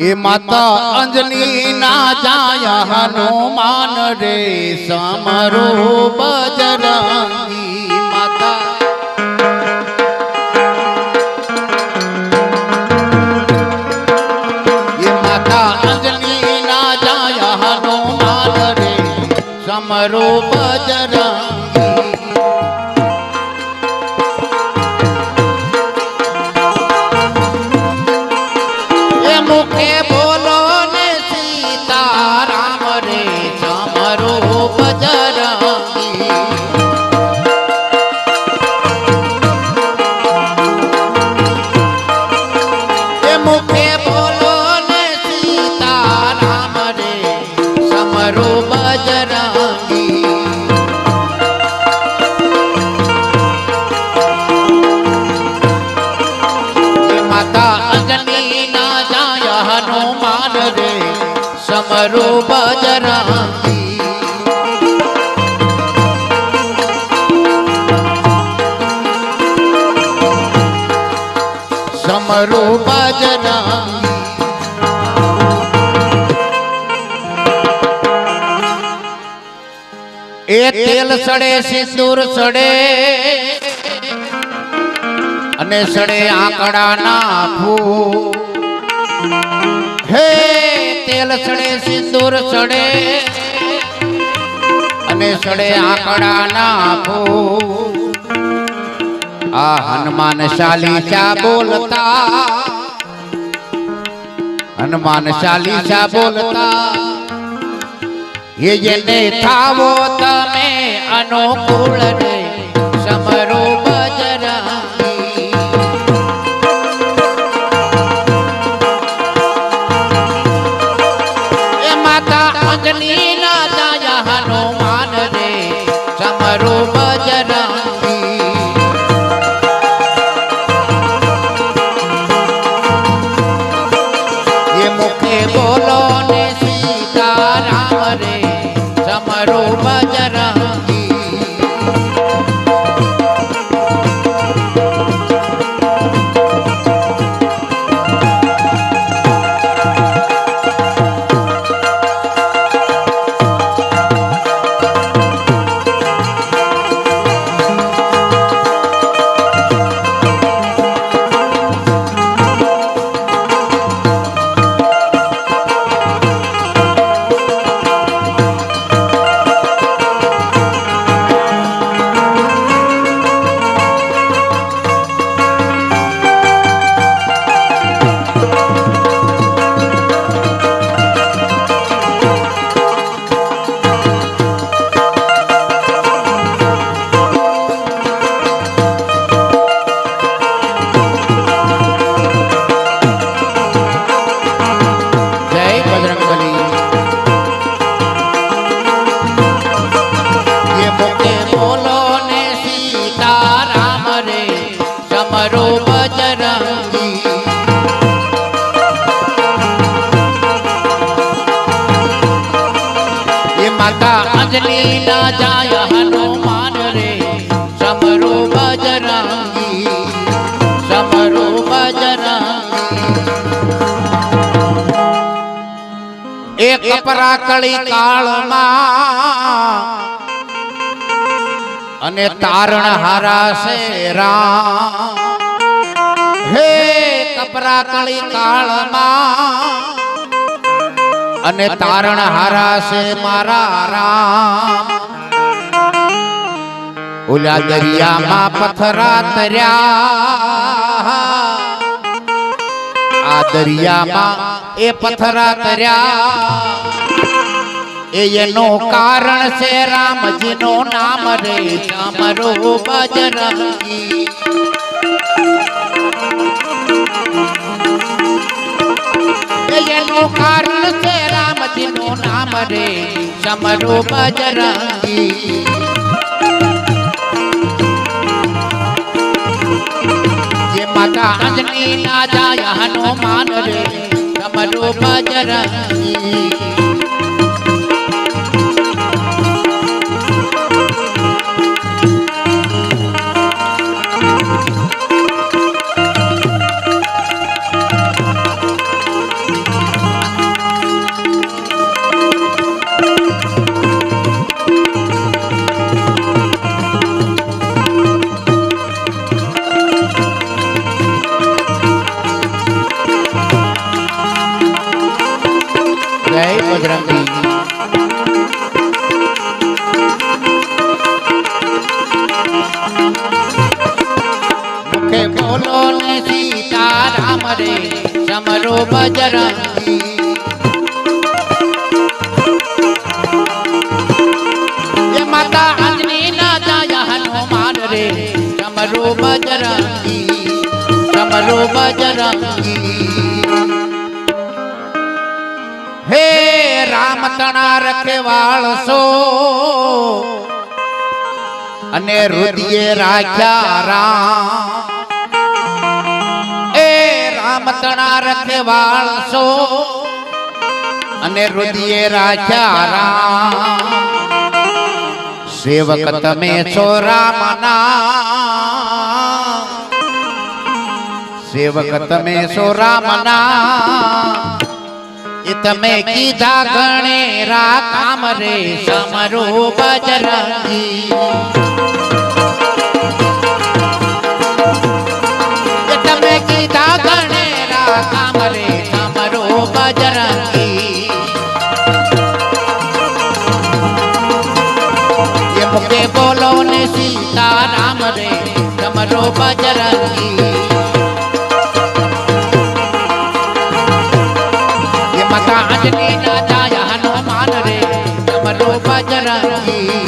એ માતા અંજલી ના જાય હનુમાન રે સમરો બજરંગી માતા. એ માતા અંજલી ના જાય હનુમાન રે સમરો બજરંગી એ તેલ સડે સિંદૂર સડે. અને સડે આંકડા ના ફૂલ. હે તેલ સડે સિંદૂર સડે. અને સડે આંકડા ના ફૂલ. આ હનુમાન ચાલીસા બોલતા. હનુમાન ચાલીસા બોલતા. એ જેને થાવો તમે અનુકૂળ રે. પરાકળી કાળમાં અને તારણ હારા છે રામ. હે કપરા કળી કાળમાં અને તારણ હારા છે મારા રામ. ઓલા દરિયામાં પથરા તર્યા. આ દરિયામાં એ પથરા તર્યા એ એનું કારણ છે રામજીનું નામ રે સમરો બજરંગી એ એનું કારણ છે રામજીનું નામ રે સમરો બજરંગી જે માતા અંજની ના જાય હનુમાન રે તમારું બજરંગી બોલો ને સીતારામ રે સમરો બજરંગી માતા અંજની ના જાય હનુમાન રે સમરો બજરંગી સમરો બજરંગી હે રામ તણા રખેવાળ સો અને રુદિયે રાખ્યા રામ. રામ તણા રખેવાળ સો અને રુદિયે રાખ્યા રામ સેવક તમે છો રામના સેવક તમે છો રામના એ તમે કીધા ગણે રામ રે સમરો બજરંગી हरे नाम बजरंगी ये मुके बोलो ने सीता राम रे नाम बजरंगी ये मता अंजनी ना हनुमान रे नाम बजरंगी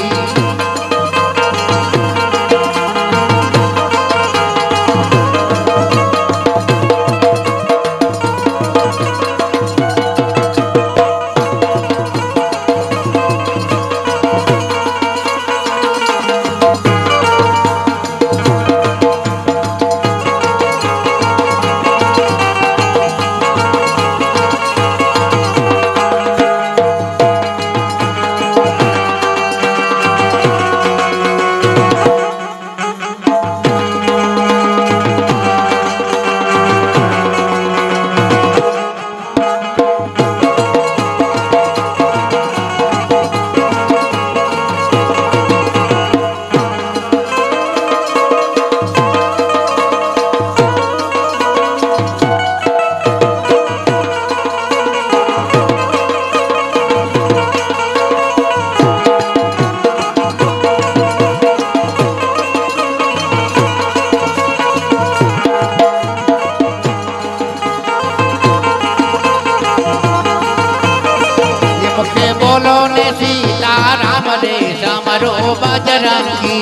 करो बाजरा की।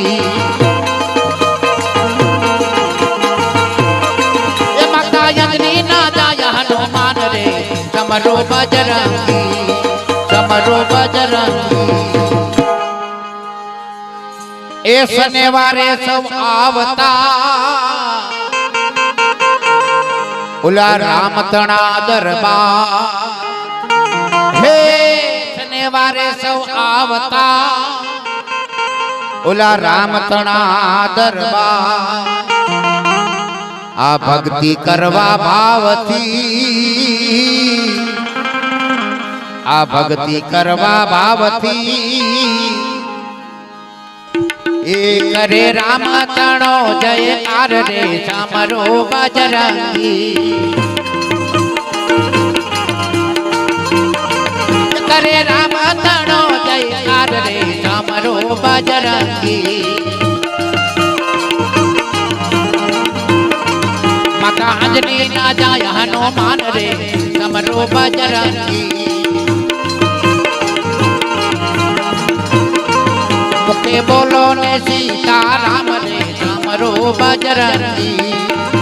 हनुमान रे समरो समरो ए सब आवता। उला राम तना दरबार। हे सने सब आवता। ઓલા રામ તણા દરબાર. આ ભક્તિ કરવા ભાવથી આ ભક્તિ કરવા ભાવથી એ કરે રામ તણો, જય કાર રે, સમરો બજરંગી બજરંગી માતા અંજની ના જાય હનુમાન રે સમરો બાજરાથી મુકે બોલો ને સીતારામ રે સમરો બજરંગી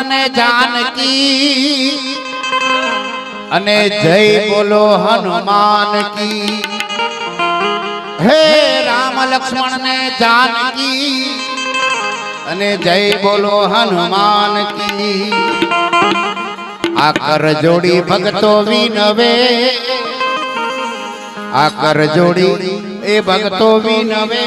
લક્ષ્મણ ને જાનકી અને જય બોલો હનુમાન કી હે રામ લક્ષ્મણ ને જાનકી અને જય બોલો હનુમાન કી આ કર જોડી ભક્તો વિનવે. આ કર જોડી એ ભક્તો વિનવે.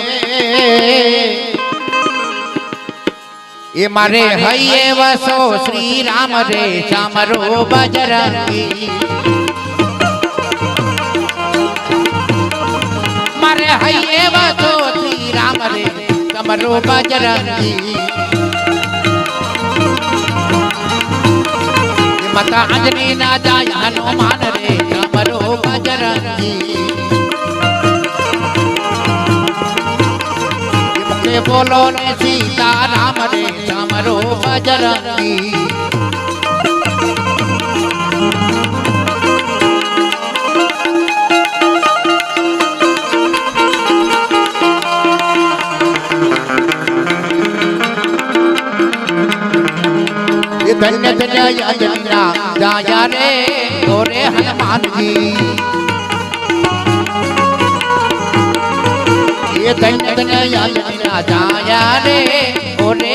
એ મારે હૈયે વસો શ્રી રામ રે ચામરો બજરંગી મારે હૈયે વસો શ્રી રામ રે ચામરો બજરંગી માતા અંજની ના જાય હનુમાન રે ચામરો બજરંગી કે બોલો ને સીતારામ રે जराती धन्य धन्य यंद्रा जाया रे, गोरे हनुमान जी। ये धन्य धन्य यंद्रा जाया रे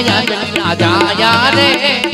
યા જગન્નાથાયા રે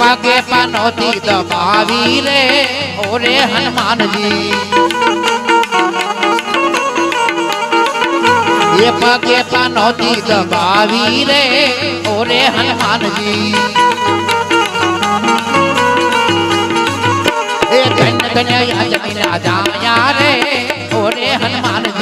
એ પનોતી દબાવી રે. ઓરે હનુમાનજી. એ પગે પનોતી દબાવી રે. ઓરે હનુમાનજી. એ ધન ધન્ય યજ્ઞ રાજાયા રે. ઓરે હનુમાનજી.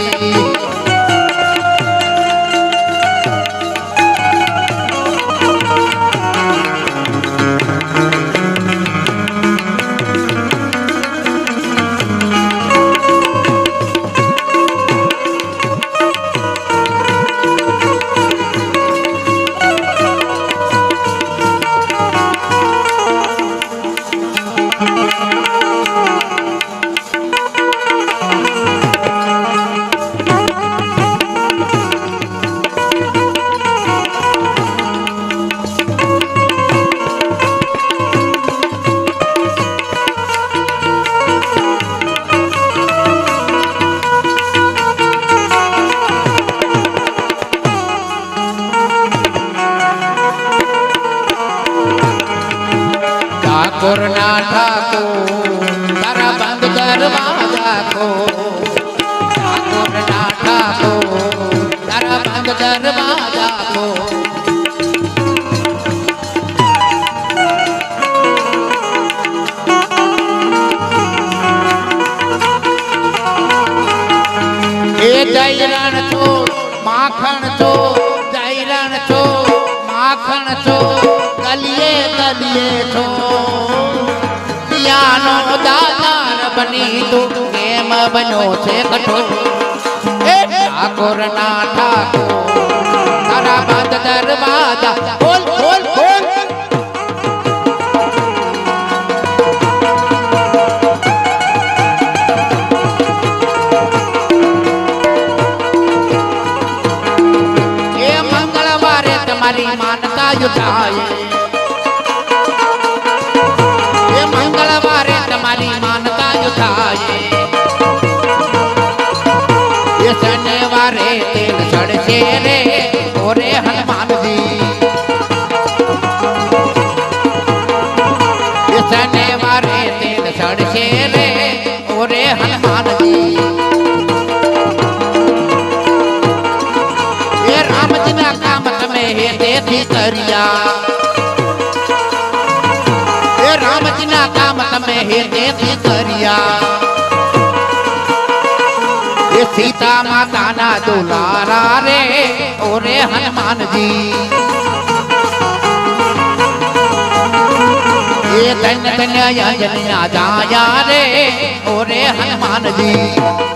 જયરણ છો, માખણ છો, જયરણ છો, માખણ છો, ગલીએ ગલીએ છો. પિયાનો દાતાર બની તું, કેમ બન્યો છે કઠોર? એ ઠાકોર ના ઠાકોર, તારા બાદ દરવાજા, બોલ બોલ ખોલ યુદ્ધાય એ મંગળવારે તમારી માનતા યુદ્ધાય એ શનિવારે તેલ ચડશે રે. ઓરે હનુમાનજી. શનિવારે તેલ ચડશે રે. ઓરે હનુમાનજી. હેતેથી કર્યા એ રામજીના કામ તમે હેતેથી કર્યા એ સીતા માતાના દુલારા રે ઓરે હનુમાનજી એ ધન્ય ધન્ય યજ્ઞ જાયા રે ઓરે હનુમાનજી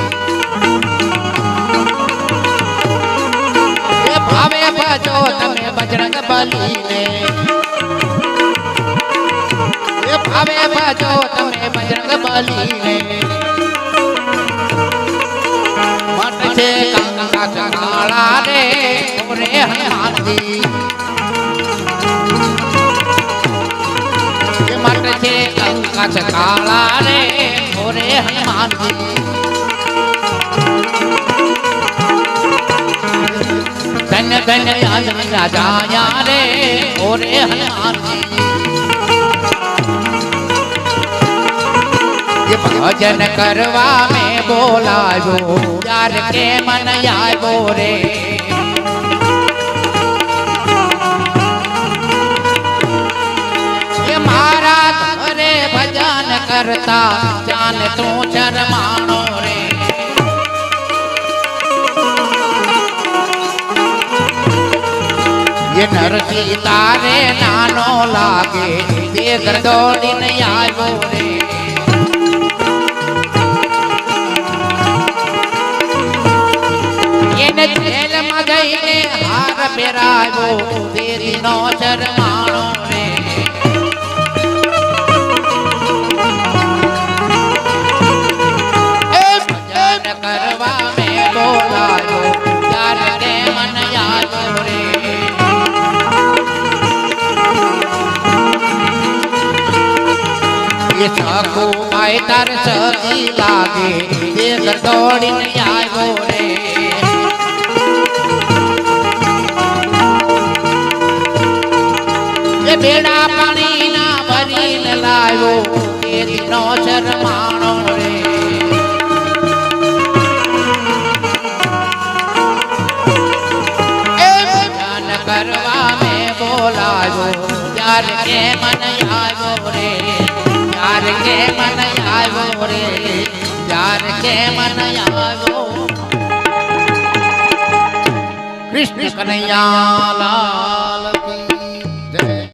तने बजरंग बली ने ये भावे भजो तने बजरंग बली ने मट से कंगा कंगाला रे हमरे हाथी ये मट से कंगा कंगाला रे हमरे हाथी लगन ये भजन करवा में बोला जो यार के मन आए बोरे मारा भजन करता, जान तू शर्माणो रे એ નરસી તારે નાનો લાગે તે ગરદોડીને આવ્યો રે. એને જેલમાં જઈને હાર પહેરાવ્યો તેરી નો શરમાણો રે. કરવા મેં બોલાયો યાર કે મન આવ્યો રે એ સાખો ભાઈ તાર સજી લાગે તે ગદોડીને આવ્યો રે. એ બેડા પાણી ના ભરીને લાવ્યો એ નો શરમાણો રે. કરવા મેં બોલાયો યાર કે મન આવ્યો રે. ત્યારે કે મન આવ્યો રે ત્યારે કે મન આવ્યો. કૃષ્ણ કનૈયા